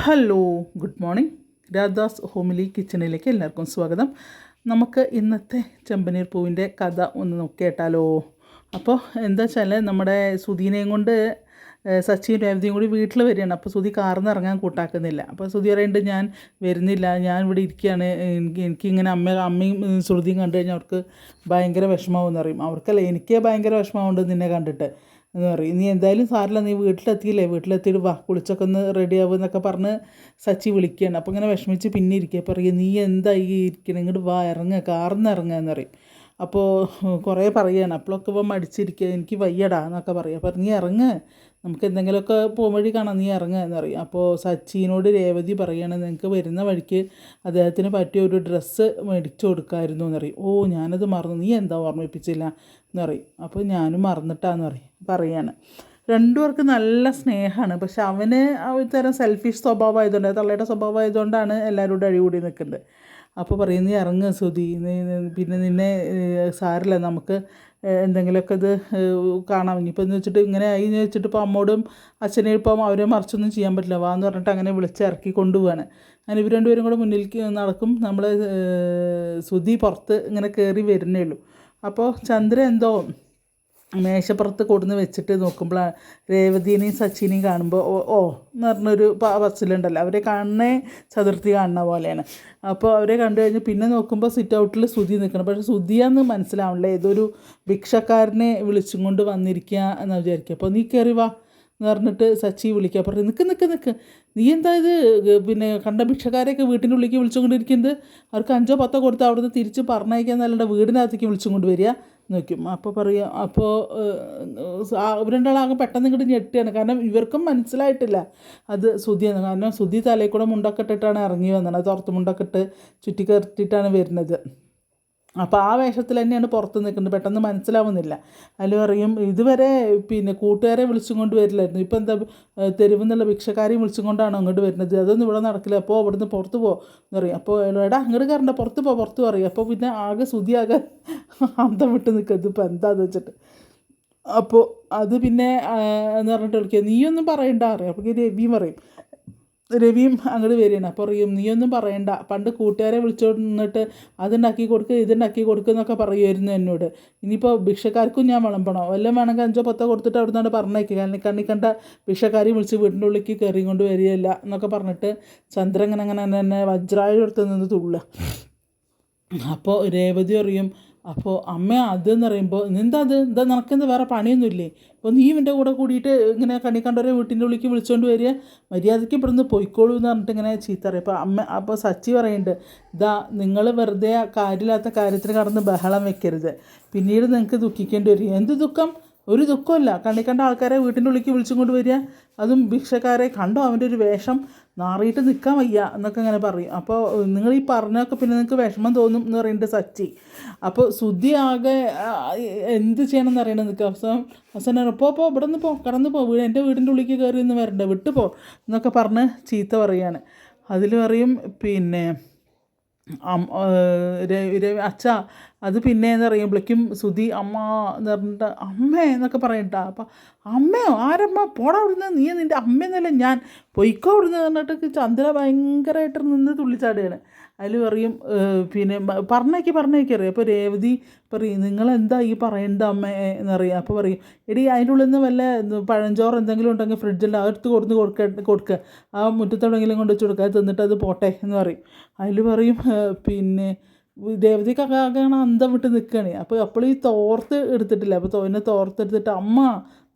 Hello good morning Radha's homely കിച്ചണിലേക്ക് എല്ലാവർക്കും സ്വാഗതം. നമുക്ക് ഇന്നത്തെ ചെമ്പനീർ പൂവിന്റെ കഥ ഒന്ന് നോക്കിയേട്ടാലോ. അപ്പോൾ എന്താ വെച്ചാൽ നമ്മുടെ സുധീനെയും കൊണ്ട് സച്ചിയും രേവതിയും കൂടി വീട്ടിൽ വരികയാണ്. അപ്പോൾ സുധി കാറിൽ നിന്ന് ഇറങ്ങാൻ കൂട്ടാക്കുന്നില്ല. അപ്പോൾ സുധി പറയുന്നുണ്ട് ഞാൻ വരുന്നില്ല. ഞാൻ ഇവിടെ ഇരിക്കുകയാണ്. എനിക്ക് എനിക്കിങ്ങനെ അമ്മ അമ്മയും ശ്രുതിയും കണ്ടു കഴിഞ്ഞാൽ അവർക്ക് ഭയങ്കര വിഷമാവും എന്നറിയും അവർക്കല്ല എനിക്ക് ഭയങ്കര വിഷമമുണ്ട് നിന്നെ കണ്ടിട്ട്. എന്ന് പറയും. നീ എന്തായാലും സാറില്ല നീ വീട്ടിലെത്തിയില്ലേ? വീട്ടിലെത്തിയിട്ട് വാ കുളിച്ചൊക്കെ ഒന്ന് റെഡി ആവുക എന്നൊക്കെ പറഞ്ഞ് സച്ചി വിളിക്കുകയാണ് അപ്പോൾ ഇങ്ങനെ വിഷമിച്ച് പിന്നെ ഇരിക്കുക പറയും നീ എന്താ ഈ ഇരിക്കണം? ഇങ്ങോട്ട് വാ ഇറങ്ങുക കാർന്ന് ഇറങ്ങുക എന്ന് പറയും. അപ്പോൾ കുറേ പറയുകയാണ് അപ്പോഴൊക്കെ ഇപ്പം മടിച്ചിരിക്കുക എനിക്ക് വയ്യടാ എന്നൊക്കെ പറയും. അപ്പോൾ നീ ഇറങ്ങ് നമുക്ക് എന്തെങ്കിലുമൊക്കെ പോകുവഴി കാണാം നീ ഇറങ്ങുക എന്ന് പറയും. അപ്പോൾ സച്ചിനോട് രേവതി പറയുകയാണ് നിങ്ങൾക്ക് വരുന്ന വഴിക്ക് അദ്ദേഹത്തിന് പറ്റിയ ഒരു ഡ്രസ്സ് മേടിച്ചു കൊടുക്കാമായിരുന്നു എന്ന് പറയും. ഓ ഞാനത് മറന്നു. നീ എന്താ ഓർമ്മിപ്പിച്ചില്ല? എന്ന് പറയും. അപ്പോൾ ഞാനും മറന്നിട്ടാന്ന് പറയും പറയാണ്. രണ്ടുപേർക്ക് നല്ല സ്നേഹമാണ്. പക്ഷെ അവന് ഒരു തരം സെൽഫിഷ് സ്വഭാവമായതുകൊണ്ട് തള്ളയുടെ സ്വഭാവമായതുകൊണ്ടാണ് എല്ലാവരോടും അഴികൂടി നിൽക്കുന്നത്. അപ്പോൾ പറയും നീ ഇറങ്ങുക സുധി. പിന്നെ നിന്നെ സാരില്ല നമുക്ക് എന്തെങ്കിലുമൊക്കെ ഇത് കാണാം. ഇനിയിപ്പോൾ എന്ന് വെച്ചിട്ട് ഇങ്ങനെ ആയി എന്ന് വെച്ചിട്ട് ഇപ്പോൾ അമ്മോടും അച്ഛനെയും ഇപ്പം അവരെ മറിച്ചൊന്നും ചെയ്യാൻ പറ്റില്ല. വാ എന്ന് പറഞ്ഞിട്ട് അങ്ങനെ വിളിച്ച് ഇറക്കി കൊണ്ടുപോവാണ്. അങ്ങനെ ഇവർ രണ്ടുപേരും കൂടെ മുന്നിലേക്ക് നടക്കും. നമ്മൾ സുധി പുറത്ത് ഇങ്ങനെ കയറി വരുന്നേ ഉള്ളൂ. അപ്പോൾ ചന്ദ്ര എന്തോ മേശപ്പുറത്ത് കൊടുന്ന് വെച്ചിട്ട് നോക്കുമ്പോൾ രേവതിനെയും സച്ചിനെയും കാണുമ്പോൾ ഓ ഓ എന്ന് പറഞ്ഞൊരു ബസ്സിലുണ്ടല്ലോ അവരെ കാണുന്നേ ചതുർത്ഥി കാണുന്ന പോലെയാണ്. അപ്പോൾ അവരെ കണ്ടു കഴിഞ്ഞ് പിന്നെ നോക്കുമ്പോൾ സിറ്റ് ഔട്ടിൽ സുധി നിൽക്കണം. പക്ഷേ സുധിയാന്ന് മനസ്സിലാവണില്ല. ഏതൊരു ഭിക്ഷക്കാരനെ വിളിച്ചും കൊണ്ട് വന്നിരിക്കുക എന്ന് വിചാരിക്കുക അപ്പോൾ നീ കയറി വാ എന്ന് പറഞ്ഞിട്ട് സച്ചി വിളിക്കുക പറഞ്ഞു നിൽക്ക് നിൽക്ക് നിൽക്ക് നീ എന്താ ഇത് പിന്നെ കണ്ട ഭിക്ഷക്കാരെയൊക്കെ വീട്ടിന്റെ ഉള്ളിലേക്ക് വിളിച്ചുകൊണ്ടിരിക്കുന്നത് അവർക്ക് അഞ്ചോ പത്തോ കൊടുത്ത് അവിടുന്ന് തിരിച്ച് പറഞ്ഞയക്കാൻ നല്ലണ്ട വീടിനകത്തേക്ക് വിളിച്ചും കൊണ്ട് വരിക. നോക്കും. അപ്പോൾ പറയുക അപ്പോൾ രണ്ടാളാകെ പെട്ടെന്ന് ഇങ്ങോട്ട് ഞെട്ടിയാണ്. കാരണം ഇവർക്കും മനസ്സിലായിട്ടില്ല. അത് സുധിയാണ് കാരണം സുധി തലയിൽ കൂടെ മുണ്ടൊക്കെ ഇട്ടിട്ടാണ് ഇറങ്ങി വന്നത്. തുറത്ത് മുണ്ടൊക്കെ ഇട്ട് ചുറ്റിക്കറിട്ടിട്ടാണ് വരുന്നത്. അപ്പോൾ ആ വേഷത്തിൽ തന്നെയാണ് പുറത്ത് നിൽക്കുന്നത്. പെട്ടെന്ന് മനസ്സിലാവുന്നില്ല. അല്ല പറയും ഇതുവരെ പിന്നെ കൂട്ടുകാരെ വിളിച്ചും കൊണ്ട് വരില്ലായിരുന്നു. ഇപ്പം എന്താ തെരുവ് എന്നുള്ള ഭിക്ഷക്കാരെയും വിളിച്ചും കൊണ്ടാണ് അങ്ങോട്ട് വരുന്നത്? അതൊന്നും ഇവിടെ നടക്കില്ല. അപ്പോൾ അവിടുന്ന് പുറത്ത് പോ എന്ന് പറയും. അപ്പോൾ എടാ അങ്ങോട്ട് കയറണ്ട പുറത്ത് പോ പുറത്ത് പറയും. അപ്പോൾ പിന്നെ ആകെ ശുതിയാകെ അന്തം വിട്ട് നിൽക്കുന്നത്. ഇതിപ്പോൾ എന്താന്ന് വെച്ചിട്ട്. അപ്പോൾ അത് പിന്നെ എന്ന് പറഞ്ഞിട്ട് വിളിക്കുക. നീയൊന്നും പറയണ്ട അറിയാം അപ്പോൾ രവിയും പറയും. രവിയും അങ്ങോട്ട് വരികയാണ്. അപ്പോൾ പറയും നീയൊന്നും പറയണ്ട. പണ്ട് കൂട്ടുകാരെ വിളിച്ചോണ്ടിട്ട് അതുണ്ടാക്കി കൊടുക്കുക ഇതുണ്ടാക്കി കൊടുക്കുക എന്നൊക്കെ പറയുമായിരുന്നു എന്നോട്. ഇനിയിപ്പോൾ ഭിക്ഷക്കാർക്കും ഞാൻ വിളമ്പണോ? വല്ലതും വേണമെങ്കിൽ അഞ്ചോ പത്തോ കൊടുത്തിട്ട് അവിടെ നിന്നാണ് പറഞ്ഞേക്കുക കാരണം കണ്ണി കണ്ട ഭിക്ഷക്കാരി വിളിച്ച് വീടിന്റെ ഉള്ളിലേക്ക് കയറി കൊണ്ട് വരികയല്ല എന്നൊക്കെ പറഞ്ഞിട്ട് ചന്ദ്രൻ ഇങ്ങനെ അങ്ങനെ തന്നെ വജ്രായ അടുത്ത് നിന്ന് തുള്ളുക. അപ്പോൾ രേവതി അറിയും അപ്പോൾ അമ്മ അതെന്ന് പറയുമ്പോൾ എന്താ അത് എന്താ നിനക്കെന്താ വേറെ പണിയൊന്നുമില്ലേ? അപ്പോൾ നീ ഇവന്റെ കൂടെ കൂടിയിട്ട് ഇങ്ങനെ കണ്ണി കണ്ടവരെ വീട്ടിന്റെ ഉള്ളിലേക്ക് വിളിച്ചുകൊണ്ട് വരിക. മര്യാദയ്ക്ക് ഇവിടുന്ന് പൊയ്ക്കോളൂ എന്ന് പറഞ്ഞിട്ട് ഇങ്ങനെ ചീത്ത പറയും. അപ്പോൾ അമ്മ അപ്പോൾ സച്ചി പറയുന്നുണ്ട് ഇതാ നിങ്ങൾ വെറുതെ കാര്യമില്ലാത്ത കാര്യത്തിന് കടന്ന് ബഹളം വെക്കരുത്. പിന്നീട് നിങ്ങൾക്ക് ദുഃഖിക്കേണ്ടി വരും. എന്ത് ദുഃഖം? ഒരു ദുഃഖമില്ല കണ്ണി കണ്ട ആൾക്കാരെ വീട്ടിന്റെ ഉള്ളിലേക്ക് വിളിച്ചും കൊണ്ട് വരിക. അതും ഭിക്ഷക്കാരെ കണ്ടോ? അവന്റെ ഒരു വേഷം നാറിയിട്ട് നിൽക്കാൻ വയ്യ എന്നൊക്കെ ഇങ്ങനെ പറയും. അപ്പോൾ നിങ്ങൾ ഈ പറഞ്ഞൊക്കെ പിന്നെ നിങ്ങൾക്ക് വിഷമം തോന്നും എന്ന് പറയുന്നത് സച്ചി. അപ്പോൾ ശുദ്ധി ആകെ എന്ത് ചെയ്യണം എന്ന് അറിയണം നിൽക്കുക അവസാനം അവസാനം പോ പോ ഇവിടെ നിന്ന് പോ കടന്നു പോ. വീട് എന്റെ വീടിന്റെ ഉള്ളിലേക്ക് കയറി ഒന്ന് വരണ്ട. വിട്ടു പോ. എന്നൊക്കെ പറഞ്ഞ് ചീത്ത പറയാണ്. അതിൽ പറയും പിന്നെ അച്ഛാ അത് പിന്നെ എന്ന് പറയുമ്പോഴേക്കും സുധി അമ്മ എന്ന് പറഞ്ഞിട്ട് അമ്മ എന്നൊക്കെ പറയണ്ട അപ്പം അമ്മയോ ആരമ്മ? പോടാ അവിടുന്ന്. നീ നിന്റെ അമ്മയെന്നല്ല ഞാൻ. പൊയ്ക്കോ അവിടുന്ന് പറഞ്ഞിട്ട് ചന്ദ്ര ഭയങ്കരമായിട്ട് നിന്ന് തുള്ളിച്ചാടുകയാണ് അതിൽ പറയും പിന്നെ പറഞ്ഞേക്ക് പറഞ്ഞേക്ക് അറിയാം. അപ്പോൾ രേവതി പറയും നിങ്ങളെന്താ ഈ പറയണ്ട അമ്മേ? എന്നറിയാം അപ്പോൾ പറയും എടി അതിന്റെ ഉള്ളിൽ നിന്ന് വല്ല പഴഞ്ചോറ് എന്തെങ്കിലും ഉണ്ടെങ്കിൽ ഫ്രിഡ്ജിൽ അതെടുത്ത് കൊടുത്ത് കൊടുക്ക കൊടുക്കുക ആ മുറ്റത്തെവിടെയെങ്കിലും കൊണ്ട് വെച്ച് കൊടുക്കുക അത് തിന്നിട്ട് അത് പോട്ടെ എന്ന് പറയും. അതിൽ പറയും പിന്നെ ദേവതയ്ക്കൊക്കെ ആകെയാണ് അന്തം വിട്ട് നിൽക്കുകയാണ് അപ്പോൾ അപ്പോൾ ഈ തോർത്ത് എടുത്തിട്ടില്ല? അപ്പോൾ തോന്നെ തോർത്ത് എടുത്തിട്ട് അമ്മ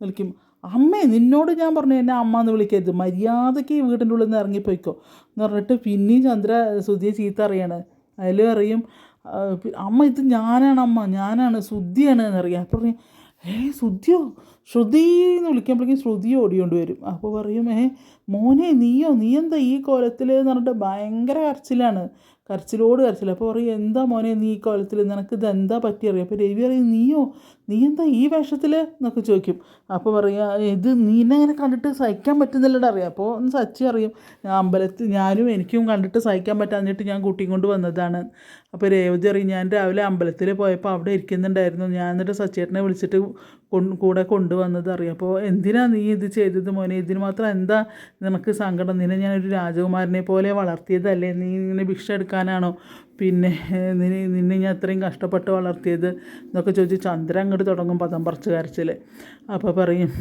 നിൽക്കും അമ്മേ നിന്നോട് ഞാൻ പറഞ്ഞു എന്നെ അമ്മ എന്ന് വിളിക്കരുത്. മര്യാദയ്ക്ക് ഈ വീടിന്റെ ഉള്ളിൽ നിന്ന് ഇറങ്ങിപ്പോയിക്കോ എന്ന് പറഞ്ഞിട്ട് പിന്നെയും ചന്ദ്ര സുധിയെ ചീത്ത അറിയാണ്. അതിലും അറിയും അമ്മ ഇത് ഞാനാണ് അമ്മ. ഞാനാണ് സുദ്ധിയാണ് എന്നറിയാം അപ്പം പറയും ഏ ശ്രുതിയോ ശ്രുതി എന്ന് വിളിക്കുമ്പോഴേക്കും ശ്രുതി ഓടിക്കൊണ്ട് വരും. അപ്പോൾ പറയും ഏ മോനെ നീയോ? നീ എന്താ ഈ കോലത്തിൽ എന്ന് പറഞ്ഞിട്ട് ഭയങ്കര കരച്ചിലാണ്. കരച്ചിലോട് കരച്ചിൽ അപ്പോൾ പറയും എന്താ മോനെ നീ ഈ കോലത്തിൽ നിനക്ക് ഇത് എന്താ പറ്റി അറിയാം അപ്പോൾ രവി പറയും നീയോ? നീ എന്താ ഈ വേഷത്തിൽ എന്നൊക്കെ ചോദിക്കും. അപ്പോൾ പറയുക ഇത് നീനെ അങ്ങനെ കണ്ടിട്ട് സഹിക്കാൻ പറ്റുന്നില്ലടാ അറിയാം അപ്പോൾ ഒന്ന് സച്ചി അറിയും അമ്പലത്തിൽ ഞാനും എനിക്കും കണ്ടിട്ട് സഹിക്കാൻ പറ്റാഞ്ഞിട്ട് ഞാൻ കൂട്ടിയും കൊണ്ട് വന്നതാണ്. അപ്പോൾ രേവതി അറിയും ഞാൻ രാവിലെ അമ്പലത്തിൽ പോയപ്പോൾ അവിടെ ഇരിക്കുന്നുണ്ടായിരുന്നു. ഞാൻ എന്നിട്ട് സച്ചേട്ടനെ വിളിച്ചിട്ട് കൂടെ കൊണ്ടുവന്നത് അറിയാം. അപ്പോൾ എന്തിനാ നീ ഇത് ചെയ്തത് മോനെ? ഇതിന് മാത്രം എന്താ നിനക്ക് സങ്കടം? നിന്നെ ഞാനൊരു രാജകുമാരനെ പോലെ വളർത്തിയതല്ലേ? നീ ഇങ്ങനെ ഭിക്ഷ എടുക്കാനാണോ? പിന്നെ നിന്നെ നിന്നെ ഞാൻ അത്രയും കഷ്ടപ്പെട്ട് വളർത്തിയത്? എന്നൊക്കെ ചോദിച്ച് ചന്ദ്രൻ അങ്ങോട്ട് തുടങ്ങും പദം പറിച്ച് കരച്ചിൽ അപ്പോൾ പറയും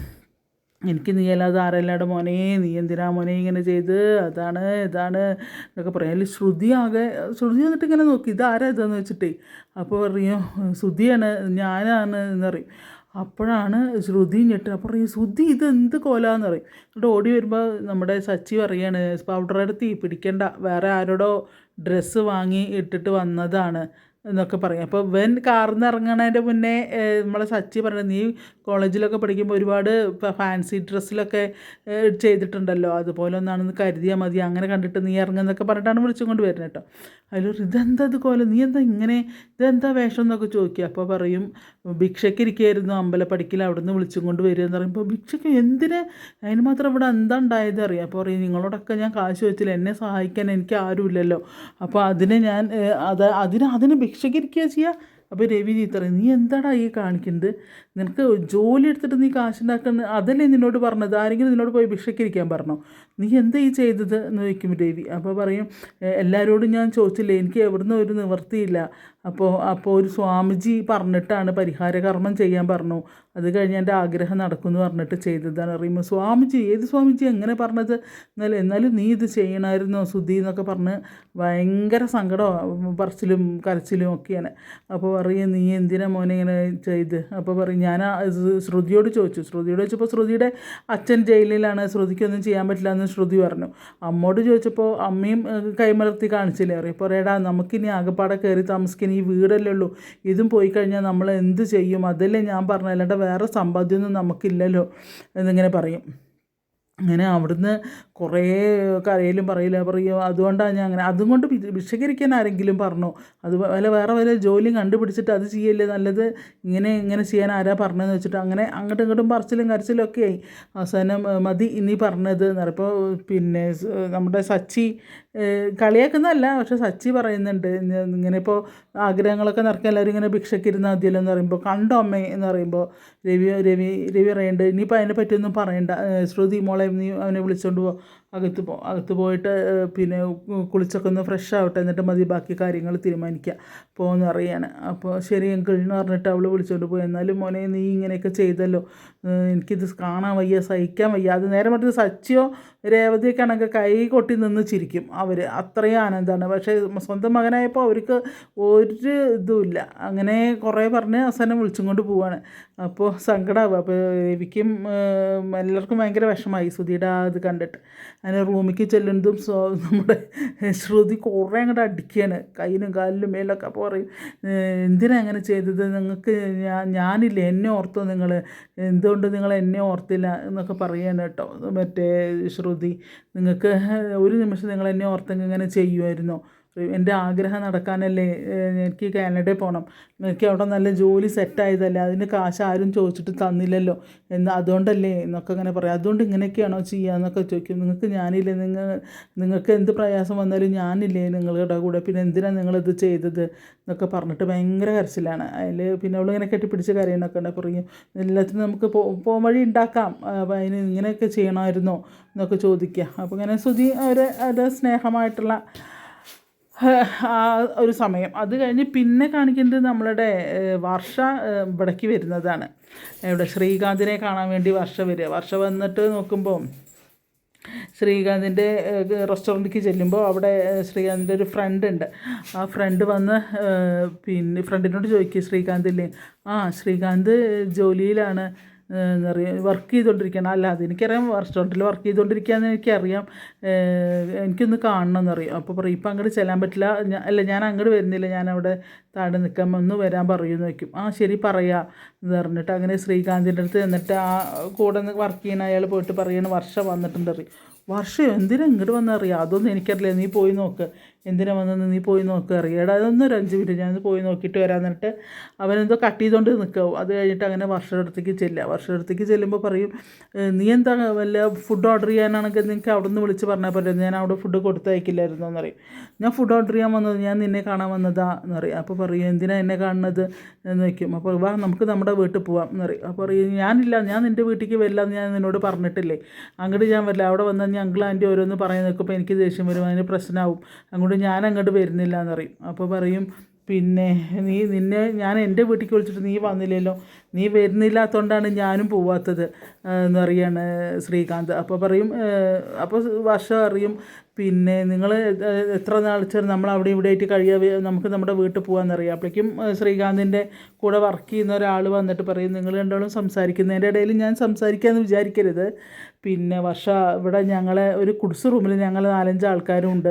എനിക്ക് നീ അല്ലാതെ ആരല്ലാടെ മോനെ? നീ എന്തിനാ മോനെ ഇങ്ങനെ ചെയ്ത്? അതാണ് ഇതാണ് എന്നൊക്കെ പറയാം. അതിൽ ശ്രുതി ആകെ ശ്രുതി വന്നിട്ട് ഇങ്ങനെ നോക്കി. ഇതാരാ ഇതെന്ന് വെച്ചിട്ട്? അപ്പോൾ പറയും ശ്രുതിയാണ് ഞാനാണ് എന്ന് പറയും. അപ്പോഴാണ് ശ്രുതി ഞെട്ട്. അപ്പോൾ പറയും ശ്രുതി ഇത് എന്ത് കോലാന്ന് പറയും. എന്നിട്ട് ഓടി വരുമ്പോൾ നമ്മുടെ സച്ചി പറയാണ് പൗഡർ എടുത്ത് പിടിക്കണ്ട. വേറെ ആരോടോ ഡ്രസ്സ് വാങ്ങി ഇട്ടിട്ട് വന്നതാണ്. എന്നൊക്കെ പറയും. അപ്പോൾ ഇവൻ കാറിൽ നിന്ന് ഇറങ്ങണതിന്റെ മുന്നേ നമ്മളെ സച്ചി പറഞ്ഞത് നീ കോളേജിലൊക്കെ പഠിക്കുമ്പോൾ ഒരുപാട് ഫാൻസി ഡ്രസ്സിലൊക്കെ ചെയ്തിട്ടുണ്ടല്ലോ. അതുപോലെ ഒന്നാണെന്ന് കരുതിയാൽ മതി. അങ്ങനെ കണ്ടിട്ട് നീ ഇറങ്ങുന്നൊക്കെ പറഞ്ഞിട്ടാണ് വിളിച്ചും കൊണ്ട് വരുന്നത് കേട്ടോ. അതിലൊരു ഇതെന്താ ഇതുപോലെ? നീ എന്താ ഇങ്ങനെ ഇതെന്താ വേഷം എന്നൊക്കെ ചോദിക്കുക അപ്പോൾ പറയും ഭിക്ഷയ്ക്ക് ഇരിക്കുകയായിരുന്നു അമ്പലപ്പടിക്കൽ അവിടെ നിന്ന് വിളിച്ചും കൊണ്ട് വരിക എന്ന് പറയുമ്പോൾ ഭിക്ഷയ്ക്ക് എന്തിന്? അതിന് മാത്രം ഇവിടെ എന്താ ഉണ്ടായത് അറിയാം. അപ്പോൾ പറയും നിങ്ങളോടൊക്കെ ഞാൻ കാശ് വെച്ചില്ല എന്നെ സഹായിക്കാൻ എനിക്ക് ആരുമില്ലല്ലോ. അപ്പോൾ അതിന് ഞാൻ അത് അതിന് അതിന് ഭിക്ഷയ്ക്ക് ഇരിക്കുക ചെയ്യുക അപ്പോൾ രവി ചീത്തറ നീ എന്താടാ ഈ കാണിക്കുന്നത് നിനക്ക് ജോലി എടുത്തിട്ട് നീ കാശുണ്ടാക്കുന്ന അതല്ലേ നിന്നോട് പറഞ്ഞത്. ആരെങ്കിലും നിന്നോട് പോയി ഭിക്ഷക്കിരിക്കാൻ പറഞ്ഞോ? നീ എന്താ ഈ ചെയ്തത്? എന്ന് ചോദിക്കും രവി. അപ്പോൾ പറയും "എ, എല്ലാവരോടും ഞാൻ ചോദിച്ചില്ലേ എനിക്ക് എവിടുന്ന് ഒരു നിവൃത്തിയില്ല. അപ്പോൾ അപ്പോൾ ഒരു സ്വാമിജി പറഞ്ഞിട്ടാണ് പരിഹാര കർമ്മം ചെയ്യാൻ പറഞ്ഞു. അത് കഴിഞ്ഞ് എന്റെ ആഗ്രഹം നടക്കുമെന്ന് പറഞ്ഞിട്ട് ചെയ്തതാണ്. അറിയുമ്പോൾ സ്വാമിജി ഏത് സ്വാമിജി എങ്ങനെ പറഞ്ഞത്? എന്നാലും എന്നാലും നീ ഇത് ചെയ്യണമായിരുന്നോ സുധി എന്നൊക്കെ പറഞ്ഞ് ഭയങ്കര സങ്കടം പറച്ചിലും കരച്ചിലും ഒക്കെയാണ്. അപ്പോൾ പറയും നീ എന്തിനാ മോനെ ഇങ്ങനെ ചെയ്ത്? അപ്പോൾ പറയും ഞാൻ ശ്രുതിയോട് ചോദിച്ചു. ശ്രുതിയോട് ചോദിച്ചപ്പോൾ ശ്രുതിയുടെ അച്ഛൻ ജയിലിലാണ് ശ്രുതിക്കൊന്നും ചെയ്യാൻ പറ്റില്ല എന്ന് ശ്രുതി പറഞ്ഞു. അമ്മോട് ചോദിച്ചപ്പോൾ അമ്മയും കൈമലർത്തി കാണിച്ചില്ലേ? പറയും ഇപ്പോൾ പറയടാ നമുക്കിനി ആകപ്പാടെ കയറി താമസിക്കാൻ ഈ വീടല്ലേ ഉള്ളൂ. ഇതും പോയി കഴിഞ്ഞാൽ നമ്മൾ എന്ത് ചെയ്യും? അതല്ലേ ഞാൻ പറഞ്ഞു അല്ലാണ്ട് വേറെ സമ്പാദ്യമൊന്നും നമുക്കില്ലല്ലോ എന്നിങ്ങനെ പറയും. അങ്ങനെ അവിടുന്ന് കുറേ കരയിലും പറയില്ല പറയും അതുകൊണ്ടാണ് ഞാൻ അങ്ങനെ അതും കൊണ്ട് വിഷകരിക്കാൻ ആരെങ്കിലും പറഞ്ഞു? അത് വല്ല വേറെ വല്ല ജോലിയും കണ്ടുപിടിച്ചിട്ട് അത് ചെയ്യല്ലേ നല്ലത്? ഇങ്ങനെ ഇങ്ങനെ ചെയ്യാൻ ആരാ പറഞ്ഞതെന്ന് വെച്ചിട്ട് അങ്ങനെ അങ്ങോട്ടും ഇങ്ങോട്ടും പറച്ചിലും കരച്ചിലും ഒക്കെ ആയി. അവസാനം മതി ഇനി പറഞ്ഞത് എന്ന് പറയും. പിന്നെ നമ്മുടെ സച്ചി കളിയാക്കുന്നതല്ല പക്ഷെ സച്ചി പറയുന്നുണ്ട് ഇങ്ങ- ഇങ്ങനെ ഇപ്പോൾ ആഗ്രഹങ്ങളൊക്കെ നിറക്കാൻ എല്ലാവരും ഇങ്ങനെ ഭിക്ഷക്കിരുന്ന മതിയല്ലോ എന്ന് പറയുമ്പോൾ കണ്ടോ അമ്മേ? എന്ന് പറയുമ്പോൾ രവി രവി രവി പറയുന്നുണ്ട് ഇനിയിപ്പോൾ അതിനെ പറ്റിയൊന്നും പറയണ്ട ശ്രുതി മോളെ നീ അവനെ വിളിച്ചുകൊണ്ട് പോ. അകത്ത് പോ അകത്ത് പോയിട്ട് പിന്നെ കുളിച്ചൊക്കെ ഒന്ന് ഫ്രഷ് ആവട്ടെ എന്നിട്ട് മതി ബാക്കി കാര്യങ്ങൾ തീരുമാനിക്കുക പോകുമെന്ന് അറിയാണ്. അപ്പോൾ ശരി എങ്കിൽ എന്ന് പറഞ്ഞിട്ട് അവൾ വിളിച്ചോണ്ട് പോയി. എന്നാലും മോനെ നീ ഇങ്ങനെയൊക്കെ ചെയ്തല്ലോ. എനിക്കിത് കാണാൻ വയ്യ സഹിക്കാൻ വയ്യ. അത് നേരെ മറ്റൊരു സച്ചിയോ രേവതിയൊക്കെ ആണെങ്കിൽ കൈ കൊട്ടി നിന്ന് ചിരിക്കും അവർ അത്രയും ആനന്ദമാണ്. പക്ഷേ സ്വന്തം മകനായപ്പോൾ അവർക്ക് ഒരു ഇതുമില്ല അങ്ങനെ കുറേ പറഞ്ഞ് അവസാനം വിളിച്ചും കൊണ്ട് പോവാണ്. അപ്പോൾ സങ്കടമാവും അപ്പോൾ രവിക്കും എല്ലാവർക്കും ഭയങ്കര വിഷമായി സുധിയുടെ ആ ഇത് കണ്ടിട്ട്. അങ്ങനെ റൂമിക്ക് ചെല്ലുന്നതും സോ നമ്മുടെ ശ്രുതി കുറേ അങ്ങോട്ട് അടിക്കുകയാണ് കയ്യിലും കാലിലും മേലൊക്കെ അപ്പോൾ പറയും എന്തിനാ അങ്ങനെ ചെയ്തത്? നിങ്ങൾക്ക് ഞാൻ ഞാനില്ല എന്നെ ഓർത്തോ നിങ്ങൾ എന്തുകൊണ്ട് നിങ്ങൾ എന്നെ ഓർത്തില്ല? എന്നൊക്കെ പറയാണ് കേട്ടോ. മറ്റേ ശ്രുതി നിങ്ങൾക്ക് ഒരു നിമിഷം നിങ്ങൾ എന്നെ ഓർത്തെങ്കിൽ ഇങ്ങനെ ചെയ്യുമായിരുന്നോ? എന്റെ ആഗ്രഹം നടക്കാനല്ലേ എനിക്ക് കാനഡയിൽ പോകണം എനിക്ക് അവിടെ നല്ല ജോലി സെറ്റായതല്ലേ അതിന് കാശ് ആരും ചോദിച്ചിട്ട് തന്നില്ലല്ലോ. എന്ന് അതുകൊണ്ടല്ലേ എന്നൊക്കെ ഇങ്ങനെ പറയാം. അതുകൊണ്ട് ഇങ്ങനെയൊക്കെയാണോ എന്നൊക്കെ ചോദിക്കും. നിങ്ങൾക്ക് ഞാനില്ലേ നിങ്ങൾ നിങ്ങൾക്ക് എന്ത് പ്രയാസം വന്നാലും ഞാനില്ലേ നിങ്ങളുടെ കൂടെ. പിന്നെ എന്തിനാണ് നിങ്ങളിത് ചെയ്തത് എന്നൊക്കെ പറഞ്ഞിട്ട് ഭയങ്കര കരച്ചിലാണ്. അതിൽ പിന്നെ അവളിങ്ങനെ കെട്ടിപ്പിടിച്ച് കരയണൊക്കെ ഉണ്ട്. പറയും എല്ലാത്തിനും നമുക്ക് പോകാൻ വഴി ഉണ്ടാക്കാം. അതിന് ഇങ്ങനെയൊക്കെ ചെയ്യണമായിരുന്നോ? എന്നൊക്കെ ചോദിക്കുക. അപ്പോൾ ഇങ്ങനെ സുധി അവർ അത് സ്നേഹമായിട്ടുള്ള ആ ഒരു സമയം. അത് കഴിഞ്ഞ് പിന്നെ കാണിക്കുന്നത് നമ്മളുടെ വർഷ ഇവിടേക്ക് വരുന്നതാണ്. ഇവിടെ ശ്രീകാന്തിനെ കാണാൻ വേണ്ടി വർഷ വരിക. വർഷ വന്നിട്ട് നോക്കുമ്പോൾ ശ്രീകാന്തിന്റെ റെസ്റ്റോറന്റിലേക്ക് ചെല്ലുമ്പോൾ അവിടെ ശ്രീകാന്തിന്റെ ഒരു ഫ്രണ്ട് ഉണ്ട്. ആ ഫ്രണ്ട് വന്ന് പിന്നെ ഫ്രണ്ടിനോട് ചോദിക്കും ശ്രീകാന്തില്ലേ ആ ശ്രീകാന്ത് ജോലിയിലാണ്. എന്താ പറയുക വർക്ക് ചെയ്തുകൊണ്ടിരിക്കണം അല്ലാതെ എനിക്കറിയാം റെസ്റ്റോറന്റിൽ വർക്ക് ചെയ്തുകൊണ്ടിരിക്കുകയെന്ന് എനിക്കറിയാം. എനിക്കൊന്ന് കാണണം എന്നറിയാം അപ്പോൾ പറയും ഇപ്പം അങ്ങോട്ട് ചെല്ലാൻ പറ്റില്ല. അല്ല ഞാൻ അങ്ങോട്ട് വരുന്നില്ല. ഞാൻ അവിടെ താഴെ നിൽക്കാൻ ഒന്ന് വരാൻ പറയുമെന്ന് വയ്ക്കും ആ ശരി പറയാ. എന്ന് പറഞ്ഞിട്ട് അങ്ങനെ ശ്രീകാന്തിന്റെ അടുത്ത് എന്നിട്ട് ആ കൂടെ നിന്ന് വർക്ക് ചെയ്യുന്ന അയാൾ പോയിട്ട് പറയണ വർഷം വന്നിട്ടുണ്ട് പറയും. വർഷം? എന്തിനാ ഇങ്ങോട്ട് വന്നറിയാം അതൊന്നും എനിക്കറിയില്ല. നീ പോയി നോക്ക്. എന്തിനാ വന്നെന്ന് നീ പോയി നോക്ക് അതൊന്നും ഒരു അഞ്ച് മിനിറ്റ് ഞാൻ പോയി നോക്കിയിട്ട് വരാൻ എന്നിട്ട് അവനെന്തോ കട്ട് ചെയ്തുകൊണ്ട് നിൽക്കാവും അത് കഴിഞ്ഞിട്ട് അങ്ങനെ വർഷയുടെ അടുത്തേക്ക് ചെല്ലുക. വർഷയുടെ അടുത്തേക്ക് ചെല്ലുമ്പോൾ പറയും നീ എന്താ വല്ല ഫുഡ് ഓർഡർ ചെയ്യാനാണെങ്കിൽ നിങ്ങൾക്ക് അവിടെ നിന്ന് വിളിച്ച് പറഞ്ഞാൽ പറ്റും ഞാൻ അവിടെ ഫുഡ് കൊടുത്തയക്കില്ലായിരുന്നു പറയും. ഞാൻ ഫുഡ് ഓർഡർ ചെയ്യാൻ വന്നത് ഞാൻ നിന്നെ കാണാൻ വന്നതാ പറയും. അപ്പോൾ പറയും എന്തിനാ എന്നെ കാണുന്നത്? എന്ന് വയ്ക്കും അപ്പോൾ വാ നമുക്ക് നമ്മുടെ വീട്ടിൽ പോവാം പറയും. അപ്പോൾ പറയും ഞാനില്ല ഞാൻ നിന്റെ വീട്ടിലേക്ക് വരില്ല എന്ന് ഞാൻ നിന്നോട് പറഞ്ഞിട്ടില്ലേ. അങ്ങോട്ട് ഞാൻ വരില്ല. അവിടെ വന്നാൽ ഞാൻ അങ്കിൾ ആന്റി ഓരോന്ന് പറയാൻ നിൽക്കുമ്പോൾ എനിക്ക് ദേഷ്യം വരും. അതിന് പ്രശ്നമാവും. അങ്ങോട്ട് ഞാൻ അങ്ങോട്ട് വരുന്നില്ല എന്ന് പറയും. അപ്പോൾ പറയും പിന്നെ നീ നിന്നെ ഞാൻ എന്റെ വീട്ടിലേക്ക് വിളിച്ചിട്ട് നീ വന്നില്ലല്ലോ. നീ വരുന്നില്ലാത്തതുകൊണ്ടാണ് ഞാനും പോവാത്തത് എന്ന് പറയാണ് ശ്രീകാന്ത്. അപ്പോൾ പറയും അപ്പോൾ വർഷം അറിയും പിന്നെ നിങ്ങൾ എത്ര നാൾ വെച്ചാൽ നമ്മൾ അവിടെ ഇവിടെ ആയിട്ട് കഴിയാൻ നമുക്ക് നമ്മുടെ വീട്ടിൽ പോകാമെന്നറിയാം അപ്പോഴേക്കും ശ്രീകാന്തിന്റെ കൂടെ വർക്ക് ചെയ്യുന്ന ഒരാൾ വന്നിട്ട് പറയും നിങ്ങൾ രണ്ടാളും സംസാരിക്കുന്നതിന്റെ ഇടയിൽ ഞാൻ സംസാരിക്കാമെന്ന് വിചാരിക്കരുത്. പിന്നെ വർഷ ഇവിടെ ഞങ്ങളെ ഒരു കുടിസ് റൂമിൽ ഞങ്ങൾ നാലഞ്ച് ആൾക്കാരും ഉണ്ട്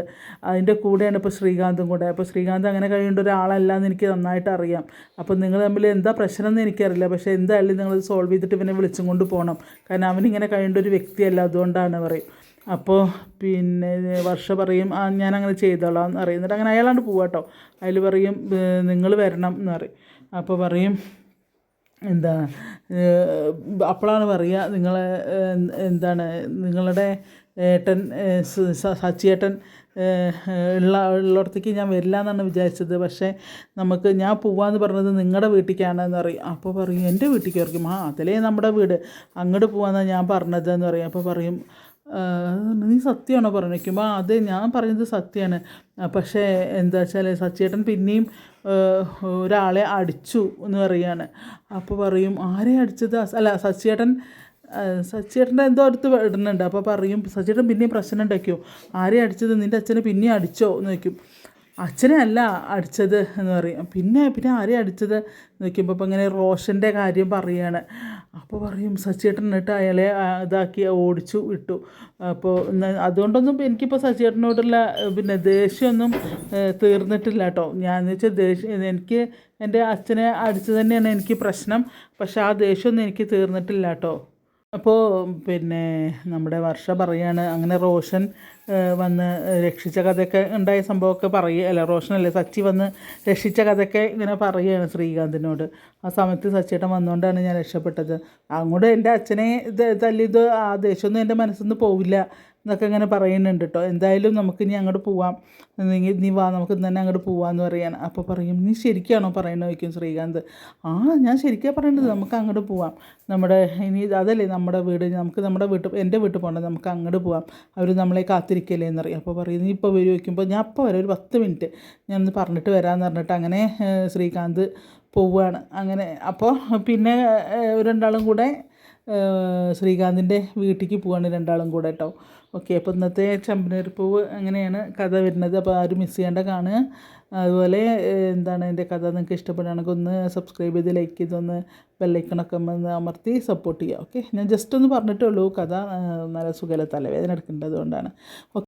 അതിന്റെ കൂടെയാണ് ഇപ്പോൾ ശ്രീകാന്തും കൂടെ. അപ്പോൾ ശ്രീകാന്ത് അങ്ങനെ കഴിയേണ്ട ഒരാളല്ല എന്ന് എനിക്ക് നന്നായിട്ട് അറിയാം. അപ്പോൾ നിങ്ങൾ തമ്മിൽ എന്താ പ്രശ്നം എന്ന് എനിക്കറിയില്ല. പക്ഷേ എന്തായാലും നിങ്ങൾ സോൾവ് ചെയ്തിട്ട് ഇവനെ വിളിച്ചും കൊണ്ട് പോകണം കാരണം അവനിങ്ങനെ കഴിയേണ്ട ഒരു വ്യക്തിയല്ല. അതുകൊണ്ടാണ് പറയും. അപ്പോൾ പിന്നെ വർഷ പറയും ആ ഞാനങ്ങനെ ചെയ്തോളാം എന്ന് അറിയുന്നിട്ട് അങ്ങനെ അയാളാണ്ട് പോവാട്ടോ. അതിൽ പറയും നിങ്ങൾ വരണം എന്ന് പറയും. അപ്പോൾ പറയും എന്താ അപ്പോഴാണ് പറയുക നിങ്ങളെ എന്താണ് നിങ്ങളുടെ ഏട്ടൻ സച്ചിയേട്ടൻ ഉള്ള ഉള്ളിടത്തേക്ക് ഞാൻ വരില്ല എന്നാണ് വിചാരിച്ചത്. പക്ഷേ നമുക്ക് ഞാൻ പോവാന്ന് പറഞ്ഞത് നിങ്ങളുടെ വീട്ടിലേക്കാണെന്ന് പറയും. അപ്പോൾ പറയും എന്റെ വീട്ടിലേക്ക് പറയും ആ അതിലേ നമ്മുടെ വീട്. അങ്ങോട്ട് പോവാന്നാണ് ഞാൻ പറഞ്ഞതെന്ന് പറയും. അപ്പോൾ പറയും "ആ, നീ സത്യമാണോ പറഞ്ഞിരിക്കുമ്പോൾ അതെ ഞാൻ പറയുന്നത് സത്യമാണ് പക്ഷേ എന്താ വെച്ചാൽ സച്ചേട്ടൻ പിന്നെയും ഒരാളെ അടിച്ചു എന്ന് പറയാണ്. അപ്പോൾ പറയും ആരെ അടിച്ചത്? അല്ല സച്ചേട്ടൻ സച്ചേട്ടന്റെ എന്തോ അടുത്ത് ഇടുന്നുണ്ട്. അപ്പോൾ പറയും സച്ചേട്ടൻ പിന്നെയും പ്രശ്നം ഉണ്ടാക്കിയോ? ആരെ അടിച്ചത്? നിന്റെ അച്ഛനെ പിന്നെയും അടിച്ചോ? എന്ന് ചോദിക്കും. അച്ഛനെ അല്ല അടിച്ചത് എന്ന് പറയും. പിന്നെ പിന്നെ ആരെയും അടിച്ചത്? എന്ന് ചോദിക്കുമ്പോൾ ഇപ്പം ഇങ്ങനെ റോഷന്റെ കാര്യം പറയാണ്. അപ്പോൾ പറയും സച്ചേട്ടൻ എന്നിട്ട് അയാളെ ഇതാക്കി ഓടിച്ചു വിട്ടു. അപ്പോൾ അതുകൊണ്ടൊന്നും എനിക്കിപ്പോൾ സച്ചേട്ടനോടുള്ള ഏഹ്, പിന്നെ ദേഷ്യമൊന്നും തീർന്നിട്ടില്ല കേട്ടോ. ഞാൻ വെച്ചാൽ ദേഷ്യം എനിക്ക് എന്റെ അച്ഛനെ അടിച്ചു തന്നെയാണ് എനിക്ക് പ്രശ്നം. പക്ഷെ ആ ദേഷ്യമൊന്നും എനിക്ക് തീർന്നിട്ടില്ല കേട്ടോ. അപ്പോൾ പിന്നെ നമ്മുടെ വർഷ പറയാണ് അങ്ങനെ റോഷൻ വന്ന് രക്ഷിച്ച കഥയൊക്കെ ഉണ്ടായ സംഭവമൊക്കെ പറയുക അല്ല റോഷനല്ലേ സച്ചി വന്ന് രക്ഷിച്ച കഥയൊക്കെ ഇങ്ങനെ പറയുകയാണ് ശ്രീകാന്തിനോട്. ആ സമയത്ത് സച്ചിയേട്ടൻ വന്നുകൊണ്ടാണ് ഞാൻ രക്ഷപ്പെട്ടത്. അങ്ങോട്ട് എന്റെ അച്ഛനെ ഇത് തല്ലിയത് ആ ദേഷ്യമൊന്നും എന്റെ മനസ്സിൽ നിന്ന് പോവില്ല. എന്നൊക്കെ ഇങ്ങനെ പറയുന്നുണ്ട് കേട്ടോ എന്തായാലും നമുക്ക് ഇനി അങ്ങോട്ട് പോവാം. നീ നീ വാ നമുക്ക് തന്നെ അങ്ങോട്ട് പോവാന്ന് പറയാൻ. അപ്പോൾ പറയും നീ ശരിക്കാണോ പറയണത് ചോദിക്കും ശ്രീകാന്ത്. ആ ഞാൻ ശരിക്കാണ് പറയേണ്ടത് നമുക്ക് അങ്ങോട്ട് പോവാം. നമ്മുടെ ഇനി അതല്ലേ നമ്മുടെ വീട്. നമുക്ക് നമ്മുടെ വീട്ടിൽ എന്റെ വീട്ടിൽ പോകേണ്ടത് നമുക്ക് അങ്ങോട്ട് പോവാം. അവർ നമ്മളെ കാത്തിരിക്കല്ലേ എന്നറിയാം. അപ്പോൾ പറയും നീ ഇപ്പോൾ വരും. വയ്ക്കുമ്പോൾ ഞാൻ അപ്പോൾ വരാം. ഒരു പത്ത് മിനിറ്റ്. ഞാനൊന്ന് പറഞ്ഞിട്ട് വരാമെന്ന് പറഞ്ഞിട്ട് അങ്ങനെ ശ്രീകാന്ത് പോവുകയാണ് അങ്ങനെ അപ്പോൾ പിന്നെ രണ്ടാളും കൂടെ ശ്രീകാന്തിന്റെ വീട്ടിലേക്ക് പോവാണ് രണ്ടാളും കൂടെ കേട്ടോ ഓക്കെ അപ്പോൾ ഇന്നത്തെ ചമ്പനീർപ്പൂവ് അങ്ങനെയാണ് കഥ വരുന്നത്? അപ്പോൾ ആരും മിസ് ചെയ്യേണ്ട കാണുക. അതുപോലെ എന്താണ് എന്റെ കഥ നിങ്ങൾക്ക് ഇഷ്ടപ്പെടുകയാണെങ്കിൽ ഒന്ന് സബ്സ്ക്രൈബ് ചെയ്ത് ലൈക്ക് ചെയ്തൊന്ന് ബെല്ലൈക്കണൊക്കെ ഒന്ന് അമർത്തി സപ്പോർട്ട് ചെയ്യുക. ഓക്കെ ഞാൻ ജസ്റ്റ് ഒന്ന് പറഞ്ഞിട്ടേ ഉള്ളൂ. കഥ നല്ല സുഖല തലവേദന എടുക്കേണ്ടത് അതുകൊണ്ടാണ്